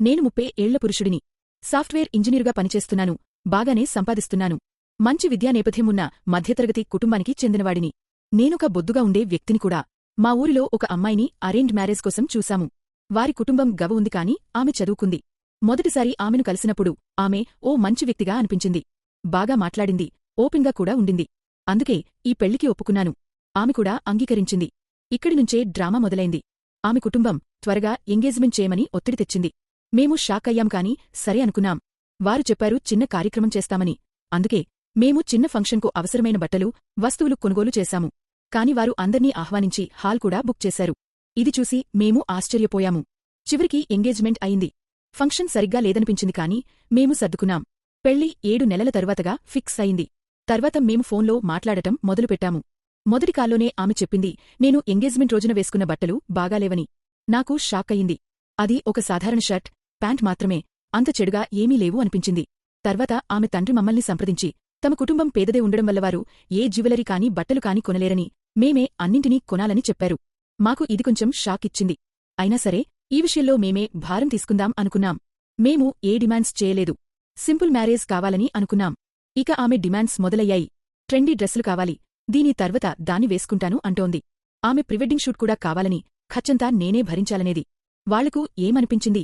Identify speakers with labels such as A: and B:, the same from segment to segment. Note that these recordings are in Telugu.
A: నేను ముప్పే ఏళ్ళ పురుషుడిని. సాఫ్ట్వేర్ ఇంజనీరుగా పనిచేస్తున్నాను బాగానే సంపాదిస్తున్నాను. మంచి విద్యా నేపథ్యమున్న మధ్యతరగతి కుటుంబానికి చెందినవాడిని. నేనొక బొద్దుగా ఉండే వ్యక్తిని కూడా. మా ఊరిలో ఒక అమ్మాయిని అరేంజ్ మ్యారేజ్ కోసం చూశాము. వారి కుటుంబం గవ ఉంది కాని ఆమె చదువుకుంది. మొదటిసారి ఆమెను కలిసినప్పుడు ఆమె ఓ మంచి వ్యక్తిగా అనిపించింది. బాగా మాట్లాడింది ఓపెన్గా కూడా ఉండింది. అందుకే ఈ పెళ్ళికి ఒప్పుకున్నాను. ఆమె కూడా అంగీకరించింది. ఇక్కడి నుంచే డ్రామా మొదలైంది. ఆమె కుటుంబం త్వరగా ఎంగేజ్మెంట్ చేయమని ఒత్తిడి తెచ్చింది. మేము షాక్ అయ్యాం కాని సరే అనుకున్నాం. వారు చెప్పారు చిన్న కార్యక్రమం చేస్తామని. అందుకే మేము చిన్న ఫంక్షన్కు అవసరమైన బట్టలు వస్తువులు కొనుగోలు చేశాము. కాని వారు అందర్నీ ఆహ్వానించి హాల్ కూడా బుక్ చేశారు. ఇది చూసి మేము ఆశ్చర్యపోయాము. చివరికి ఎంగేజ్మెంట్ అయింది. ఫంక్షన్ సరిగ్గా లేదనిపించింది కాని మేము సర్దుకున్నాం. పెళ్ళి ఏడు నెలల తరువాతగా ఫిక్స్ అయింది. తర్వాత మేము ఫోన్లో మాట్లాడటం మొదలుపెట్టాము. మొదటి కాల్లోనే ఆమె చెప్పింది నేను ఎంగేజ్మెంట్ రోజున వేసుకున్న బట్టలు బాగాలేవని. నాకు షాక్ అయింది అది ఒక సాధారణ షర్ట్ ప్యాంట్ మాత్రమే. అంత చెడుగా ఏమీ లేవు అనిపించింది. తర్వాత ఆమె తండ్రి మమ్మల్ని సంప్రదించి తమ కుటుంబం పేదదే ఉండడం వల్ల వారు ఏ జ్యువెలరీ కాని బట్టలు కాని కొనలేరని మేమే అన్నింటినీ కొనాలని చెప్పారు. మాకు ఇది కొంచెం షాక్ ఇచ్చింది. అయినా సరే ఈ విషయంలో మేమే భారం తీసుకుందాం అనుకున్నాం. మేము ఏ డిమాండ్స్ చేయలేదు. సింపుల్ మ్యారేజ్ కావాలని అనుకున్నాం. ఇక ఆమె డిమాండ్స్ మొదలయ్యాయి. ట్రెండీ డ్రెస్సులు కావాలి. దీని తర్వాత దాన్ని వేసుకుంటాను అంటోంది. ఆమె ప్రివెడ్డింగ్ షూట్ కూడా కావాలని ఖర్చంతా నేనే భరించాలనేది. వాళ్ళకు ఏమనిపించింది?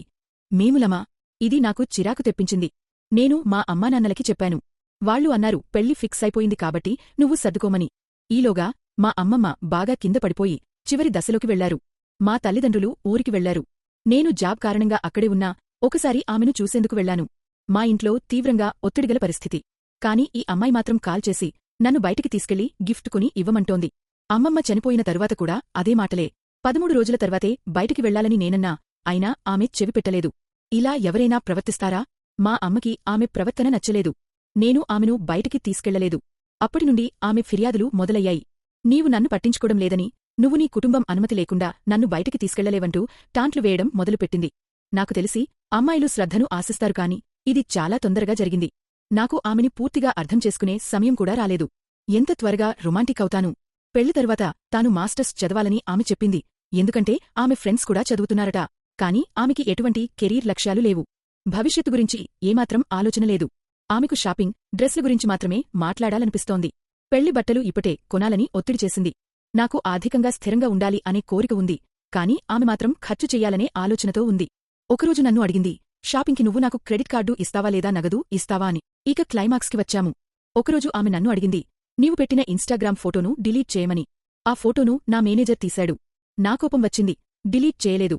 A: మేములమా? ఇది నాకు చిరాకు తెప్పించింది. నేను మా అమ్మానాన్నలకి చెప్పాను. వాళ్ళు అన్నారు పెళ్ళి ఫిక్స్ అయిపోయింది కాబట్టి నువ్వు సర్దుకోమని. ఈలోగా మా అమ్మమ్మ బాగా కింద పడిపోయి చివరి దశలోకి వెళ్ళారు. మా తల్లిదండ్రులు ఊరికి వెళ్ళారు. నేను జాబ్ కారణంగా అక్కడే ఉన్నా ఒకసారి ఆమెను చూసేందుకు వెళ్ళాను మా ఇంట్లో తీవ్రంగా ఒత్తిడిగల పరిస్థితి. కాని ఈ అమ్మాయి మాత్రం కాల్ చేసి నన్ను బయటికి తీసుకెళ్ళి గిఫ్ట్ కొని ఇవ్వమంటోంది. అమ్మమ్మ చనిపోయిన తరువాత కూడా అదే మాటలే. పదమూడు రోజుల తర్వాతే బయటికి వెళ్ళాలని నేనన్నా అయినా ఆమె చెవిపెట్టలేదు ఇలా ఎవరైనా ప్రవర్తిస్తారా? మా అమ్మకి ఆమె ప్రవర్తన నచ్చలేదు. నేను ఆమెను బయటికి తీసుకెళ్ళలేదు. అప్పటినుండి ఆమె ఫిర్యాదులు మొదలయ్యాయి. నీవు నన్ను పట్టించుకోవడం లేదని నువ్వు నీ కుటుంబం అనుమతి లేకుండా నన్ను బయటికి తీసుకెళ్ళలేవంటూ టాంట్లు వేయడం మొదలుపెట్టింది. నాకు తెలిసి అమ్మాయిలు శ్రద్ధను ఆశిస్తారు కాని ఇది చాలా తొందరగా జరిగింది. నాకు ఆమెని పూర్తిగా అర్థం చేసుకునే సమయం కూడా రాలేదు. ఎంత త్వరగా రొమాంటిక్ అవుతాను. పెళ్ళి తరువాత తాను మాస్టర్స్ చదవాలని ఆమె చెప్పింది. ఎందుకంటే ఆమె ఫ్రెండ్స్ కూడా చదువుతున్నారట. కాని ఆమెకి ఎటువంటి కెరీర్ లక్ష్యాలు లేవు. భవిష్యత్తు గురించి ఏమాత్రం ఆలోచన లేదు. ఆమెకు షాపింగ్ డ్రెస్ల గురించి మాత్రమే మాట్లాడాలనిపిస్తోంది. పెళ్ళి బట్టలు ఇప్పటే కొనాలని ఒత్తిడి చేసింది. నాకు ఆర్థికంగా స్థిరంగా ఉండాలి అనే కోరిక ఉంది కాని ఆమె మాత్రం ఖర్చు చెయ్యాలనే ఆలోచనతో ఉంది. ఒకరోజు నన్ను అడిగింది షాపింగ్కి నువ్వు నాకు క్రెడిట్ కార్డు ఇస్తావా లేదా నగదు ఇస్తావా? అని. ఇక క్లైమాక్స్కి వచ్చాము. ఒకరోజు ఆమె నన్ను అడిగింది నీవు పెట్టిన ఇన్స్టాగ్రామ్ ఫోటోను డిలీట్ చేయమని. ఆ ఫోటోను నా మేనేజర్ తీశాడు. నా కోపం వచ్చింది డిలీట్ చేయలేదు.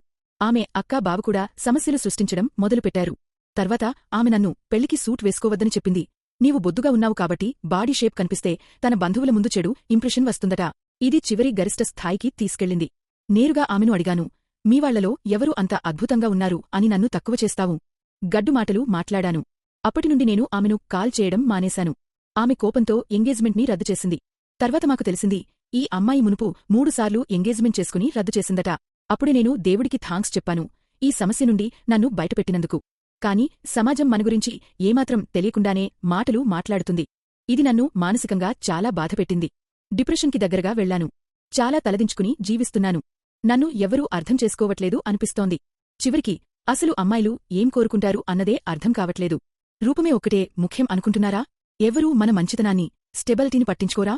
A: ఆమె అక్కా బావ కూడా సమస్యలు సృష్టించడం మొదలుపెట్టారు. తర్వాత ఆమె నన్ను పెళ్ళికి సూట్ వేసుకోవద్దని చెప్పింది. నీవు బొద్దుగా ఉన్నావు కాబట్టి బాడీ షేప్ కనిపిస్తే తన బంధువుల ముందు చెడు ఇంప్రెషన్ వస్తుందట. ఇది చివరి గరిష్ట స్థాయికి తీసుకెళ్ళింది. నేరుగా ఆమెను అడిగాను మీవాళ్ళలో ఎవరు అంత అద్భుతంగా ఉన్నారు అని నన్ను తక్కువ చేస్తావు? గడ్డుమాటలు మాట్లాడాను. అప్పటినుండి నేను ఆమెను కాల్ చేయడం మానేశాను. ఆమె కోపంతో ఎంగేజ్మెంట్ని రద్దు చేసింది. తర్వాత మాకు తెలిసింది ఈ అమ్మాయి మునుపు మూడుసార్లు ఎంగేజ్మెంట్ చేసుకుని రద్దు చేసిందట. అప్పుడు నేను దేవుడికి థాంక్స్ చెప్పాను. ఈ సమస్య నుండి నన్ను బయటపెట్టినందుకు. కాని సమాజం మన గురించి ఏమాత్రం తెలియకుండానే మాటలు మాట్లాడుతుంది. ఇది నన్ను మానసికంగా చాలా బాధపెట్టింది డిప్రెషన్కి దగ్గరగా వెళ్ళాను చాలా తలదించుకుని జీవిస్తున్నాను. నన్ను ఎవరూ అర్థం చేసుకోవట్లేదు అనిపిస్తోంది. చివరికి అసలు అమ్మాయిలు ఏం కోరుకుంటారు అన్నదే అర్థం కావట్లేదు. రూపమే ఒకటే ముఖ్యం అనుకుంటున్నారా? ఎవరూ మన మంచితనాన్ని స్టెబిలిటీని పట్టించుకోరా?